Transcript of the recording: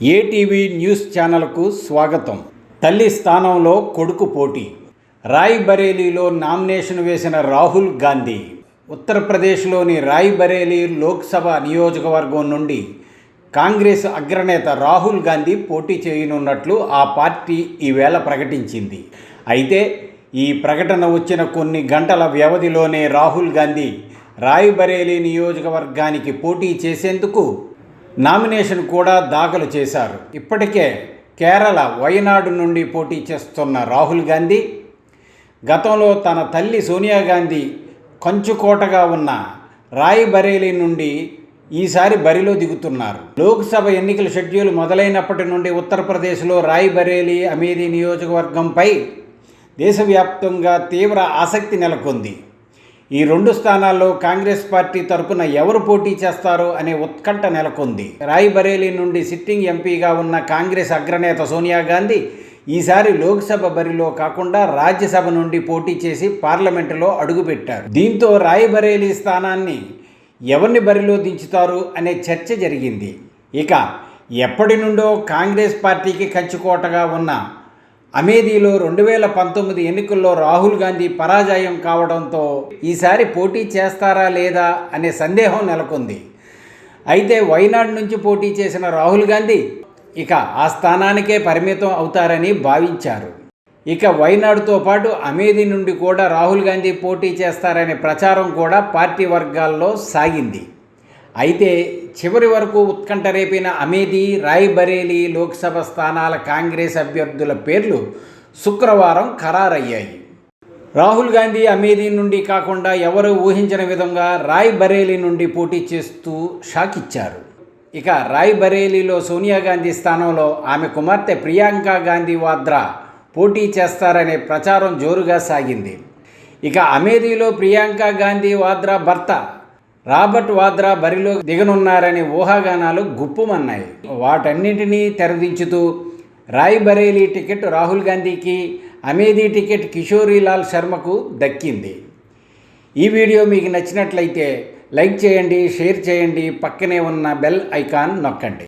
ATV news ఛానల్కు స్వాగతం. తల్లి స్థానంలో కొడుకు పోటీ. రాయ్ బరేలీలో నామినేషన్ వేసిన రాహుల్ గాంధీ. ఉత్తరప్రదేశ్లోని రాయ్ బరేలీ లోక్సభ నియోజకవర్గం నుండి కాంగ్రెస్ అగ్రనేత రాహుల్ గాంధీ పోటీ చేయనున్నట్లు ఆ పార్టీ ఈవేళ ప్రకటించింది. అయితే ఈ ప్రకటన వచ్చిన కొన్ని గంటల వ్యవధిలోనే రాహుల్ గాంధీ రాయ్ బరేలీ నియోజకవర్గానికి పోటీ చేసేందుకు నామినేషన్ కూడా దాఖలు చేశారు. ఇప్పటికే కేరళ వయనాడు నుండి పోటీ చేస్తున్న రాహుల్ గాంధీ గతంలో తన తల్లి సోనియా గాంధీ కంచుకోటగా ఉన్న రాయ్ బరేలీ నుండి ఈసారి బరిలో దిగుతున్నారు. లోక్సభ ఎన్నికల షెడ్యూల్ మొదలైనప్పటి నుండి ఉత్తరప్రదేశ్లో రాయ్ బరేలీ అమేధీ నియోజకవర్గంపై దేశవ్యాప్తంగా తీవ్ర ఆసక్తి నెలకొంది. ఈ రెండు స్థానాల్లో కాంగ్రెస్ పార్టీ తరపున ఎవరు పోటీ చేస్తారో అనే ఉత్కంఠ నెలకొంది. రాయ్బరేలీ నుండి సిట్టింగ్ ఎంపీగా ఉన్న కాంగ్రెస్ అగ్రనేత సోనియా గాంధీ ఈసారి లోక్సభ బరిలో కాకుండా రాజ్యసభ నుండి పోటీ చేసి పార్లమెంటులో అడుగుపెట్టారు. దీంతో రాయ్బరేలీ స్థానాన్ని ఎవరిని బరిలో దించుతారు అనే చర్చ జరిగింది. ఇక ఎప్పటి నుండో కాంగ్రెస్ పార్టీకి కంచుకోటగా ఉన్న అమేధీలో రెండు వేల పంతొమ్మిది ఎన్నికల్లో రాహుల్ గాంధీ పరాజయం కావడంతో ఈసారి పోటీ చేస్తారా లేదా అనే సందేహం నెలకొంది. అయితే వైనాడ్ నుంచి పోటీ చేసిన రాహుల్ గాంధీ ఇక ఆ స్థానానికే పరిమితం అవుతారని భావించారు. ఇక వైనాడుతో పాటు అమేధీ నుండి కూడా రాహుల్ గాంధీ పోటీ చేస్తారనే ప్రచారం కూడా పార్టీ వర్గాల్లో సాగింది. అయితే చివరి వరకు ఉత్కంఠ రేపిన అమేధీ రాయ్ బరేలీ లోక్సభ స్థానాల కాంగ్రెస్ అభ్యర్థుల పేర్లు శుక్రవారం ఖరారయ్యాయి. రాహుల్ గాంధీ అమేధీ నుండి కాకుండా ఎవరు ఊహించిన విధంగా రాయ్ బరేలీ నుండి పోటీ చేస్తూ షాక్ ఇచ్చారు. ఇక రాయ్ బరేలీలో సోనియా గాంధీ స్థానంలో ఆమె కుమార్తె ప్రియాంక గాంధీ వాద్రా పోటీ చేస్తారనే ప్రచారం జోరుగా సాగింది. ఇక అమేధీలో ప్రియాంక గాంధీ వాద్రా భర్త రాబర్ట్ వాద్రా బరిలో దిగనున్నారనే ఊహాగానాలు గుప్పుమన్నాయి. వాటన్నింటినీ తెరదించుతూ రాయ్ బరేలీ టికెట్ రాహుల్ గాంధీకి అమేధీ టికెట్ కిషోరీలాల్ శర్మకు దక్కింది. ఈ వీడియో మీకు నచ్చినట్లయితే లైక్ చేయండి షేర్ చేయండి పక్కనే ఉన్న బెల్ ఐకాన్ నొక్కండి.